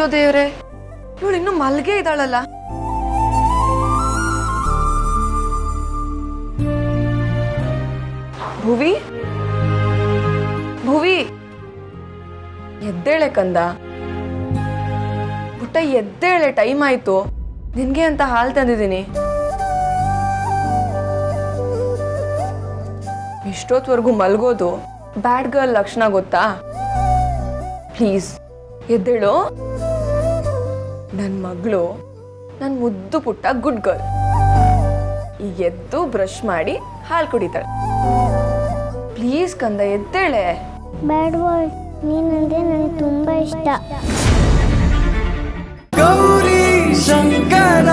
ಅಯ್ಯೋ ದೇವ್ರೆ, ಇವಳು ಇನ್ನು ಮಲ್ಗೆ ಇದ್ದಾಳಲ್ಲ. ಭುವಿ? ಭುವಿ? ಎದ್ದೇಳೆ ಕಂದ. ಪುಟ್ಟ ಎದ್ದೇಳೆ ಟೈಮ್ ಆಯ್ತು. ನಿನ್ಗೆ ಅಂತ ಹಾಲು ತಂದಿದ್ದೀನಿ. ಇಷ್ಟೊತ್ವರೆಗೂ ಮಲ್ಗೋದು ಬ್ಯಾಡ್ ಗರ್ಲ್ ಲಕ್ಷಣ ಗೊತ್ತಾ? ಪ್ಲೀಸ್, ಎದ್ದೇಳು. ನನ್ನ ಮಗಳು ನನ್ನ ಮುದ್ದು ಪುಟ್ಟ ಗುಡ್ ಗರ್ಲ್ ಈಗ ಎದ್ದು ಬ್ರಷ್ ಮಾಡಿ ಹಾಲು ಕುಡಿತಾಳೆ. ಪ್ಲೀಸ್ ಕಂದ ಎದ್ದೇಳೆ. ಬಾಯ್ ನೀನಂದ್ರೆ ನನಗೆ ತುಂಬಾ ಇಷ್ಟ. ಗೌರಿ ಶಂಕರ.